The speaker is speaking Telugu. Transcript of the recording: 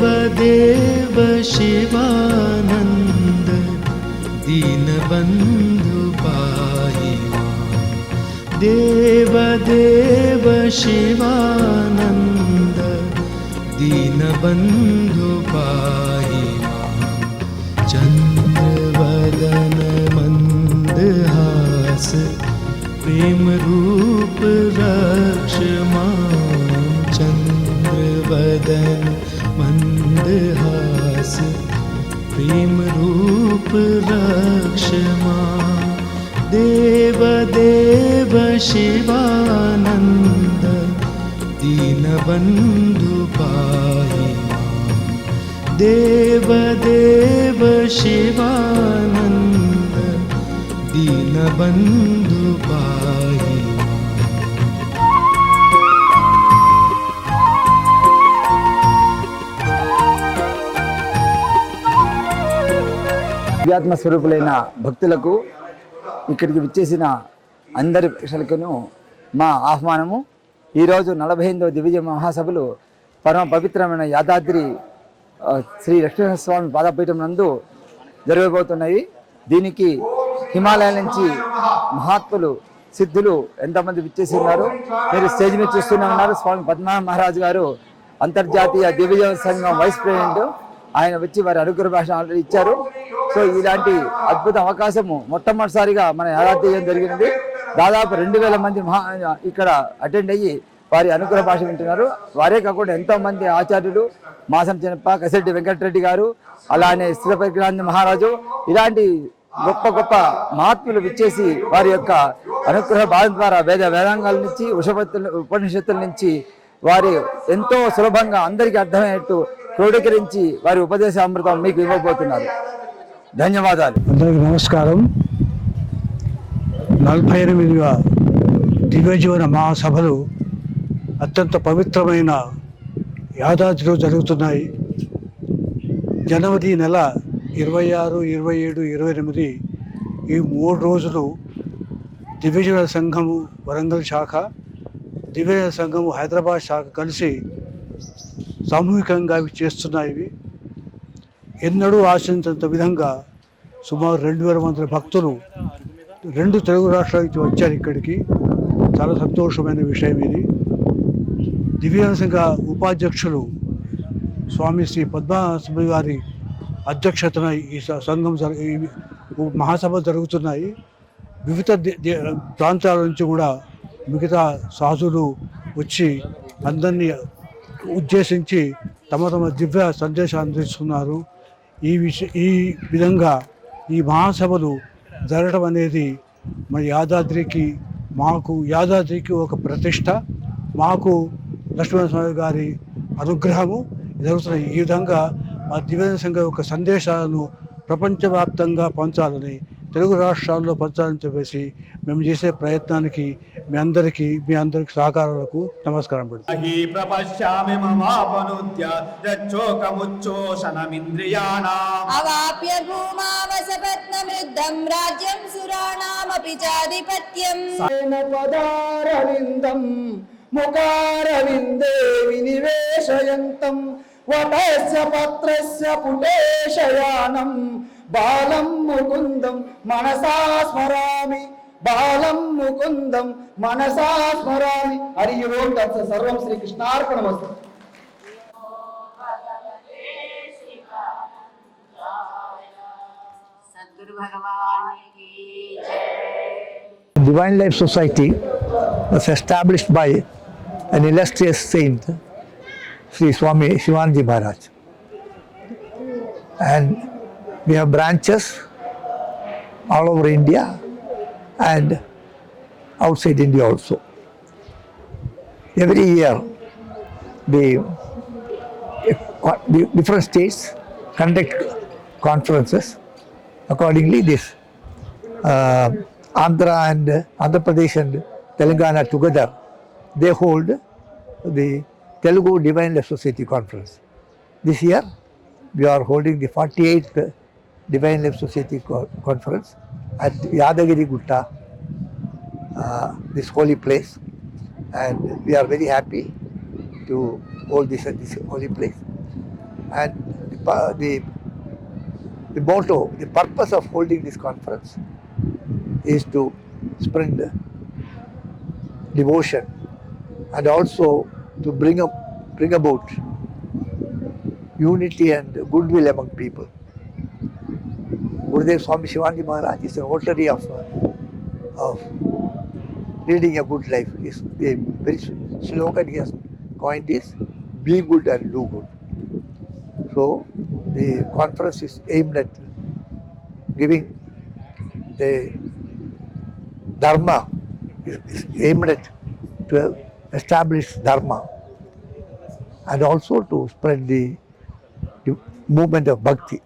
देव शिवानन्द दीनबन्धु पाहि देव देव शिवानन्द दीनबन्धु पाहि माँ चन्द्रवदन मन्दहास प्रेमरूप रक्ष मन्दहास प्रेमरूप रक्ष मां देव देव शिवानन्द दीनबन्धु पाहि देव देव शिवानन्द दीनबन्धु पाहि ఆధ్యాత్మ స్వరూపులైన భక్తులకు ఇక్కడికి విచ్చేసిన అందరి ప్రేక్షకులను మా ఆహ్వానము. ఈరోజు నలభై ఎనిమిదవ దివ్య మహాసభలు పరమ పవిత్రమైన యాదాద్రి శ్రీ లక్ష్మీనరస్వామి పాదపీఠం నందు జరగబోతున్నాయి. దీనికి హిమాలయాల నుంచి మహాత్ములు సిద్ధులు ఎంతమంది విచ్చేసి ఉన్నారు మీరు స్టేజ్ మీద చూస్తూనే ఉన్నారు. స్వామి పద్మనాభ మహారాజు గారు అంతర్జాతీయ దివ్య సంఘం వైస్ ప్రెసిడెంట్. ఆయన వచ్చి వారి అనుగ్రహ భాష ఆల్రెడీ ఇచ్చారు. సో ఇలాంటి అద్భుత అవకాశము మొట్టమొదటిసారిగా మన యాదాద్రి చేయడం జరిగినది. దాదాపు రెండు వేల మంది మహా ఇక్కడ అటెండ్ అయ్యి వారి అనుగ్రహ భాష వింటున్నారు. వారే కాకుండా ఎంతోమంది ఆచార్యులు మాసం చెనప్ప కసిరెడ్డి వెంకటరెడ్డి గారు అలానే శ్రీపరిగ్రాంధ మహారాజు ఇలాంటి గొప్ప గొప్ప మహాత్ములు విచ్చేసి వారి యొక్క అనుగ్రహ భావం ద్వారా వేద వేదాంగాల నుంచి ఉషపత్తుల ఉపనిషత్తుల నుంచి వారి ఎంతో సులభంగా అందరికీ అర్థమయ్యేట్టు క్రోడీకరించి వారి ఉపదేశ అమృతం మీకు ఇవ్వబోతున్నారు. ధన్యవాదాలు. అందరికీ నమస్కారం. నలభై ఎనిమిదివ దివ్యజీవన మహాసభలు అత్యంత పవిత్రమైన యాదాద్రిలో జరుగుతున్నాయి. జనవరి నెల ఇరవై ఆరు ఇరవై ఏడు ఇరవై ఎనిమిది ఈ మూడు రోజులు దివ్యజన సంఘము వరంగల్ శాఖ దివ్యజన సంఘము హైదరాబాద్ శాఖ కలిసి సామూహికంగా అవి చేస్తున్నాయి ఎన్నడూ ఆశించినంత విధంగా సుమారు రెండు వేల మంది భక్తులు రెండు తెలుగు రాష్ట్రాల నుంచి వచ్చారు ఇక్కడికి. చాలా సంతోషమైన విషయం ఇది. దివ్యాంగ సంఘ ఉపాధ్యక్షులు స్వామి శ్రీ పద్మనాభ గారి అధ్యక్షతన ఈ సంఘం మహాసభ జరుగుతున్నాయి. వివిధ ప్రాంతాల నుంచి కూడా మిగతా సాధులు వచ్చి అందరినీ ఉద్దేశించి తమ తమ దివ్య సందేశాన్ని అందిస్తున్నారు. ఈ విష ఈ విధంగా ఈ మహాసభలు జరగడం అనేది మన యాదాద్రికి మాకు యాదాద్రికి ఒక ప్రతిష్ట. మాకు లక్ష్మణస్వామి గారి అనుగ్రహము. జరుగుతున్న ఈ విధంగా మా దివ్య సంఘం యొక్క సందేశాలను ప్రపంచవ్యాప్తంగా పంచాలని తెలుగు రాష్ట్రాల్లో ప్రచారం చెప్పేసి మేము చేసే ప్రయత్నానికి మీ అందరికీ మీ అందరికి సహకారాలకు నమస్కారం రాజ్యం పత్రస్య పుటేశయానం బాలం ముకుందం మనసా స్మరామి బాలం ముకుందం మనసా స్మరామి హరి యు డోంట్ ఆన్సర్ సర్వం Shri కృష్ణార్పణమస్తు Divine Life Society was established by an illustrious saint, Sri Swami Shivanji Maharaj. And we have branches all over India and outside India also. Every year, the, different states conduct conferences. Accordingly, this uh, Andhra and Andhra Pradesh and Telangana together, they hold the Telugu Divine Life Society Conference. This year, we are holding the 48th Divine Life Society Co- Conference at Yadagiri Gutta, uh, this holy place, and we are very happy to hold this at this holy place. And the, the, the motto, the purpose of holding this conference is to spread devotion and also to bring up, bring about unity and goodwill among people. Gurudev Swami Shivanji Maharaj is a votary of, of leading a good life. Is a very slogan he has coined is be good and do good. So the conference is aimed at giving the dharma is, aimed at to establish dharma and also to spread the movement of bhakti.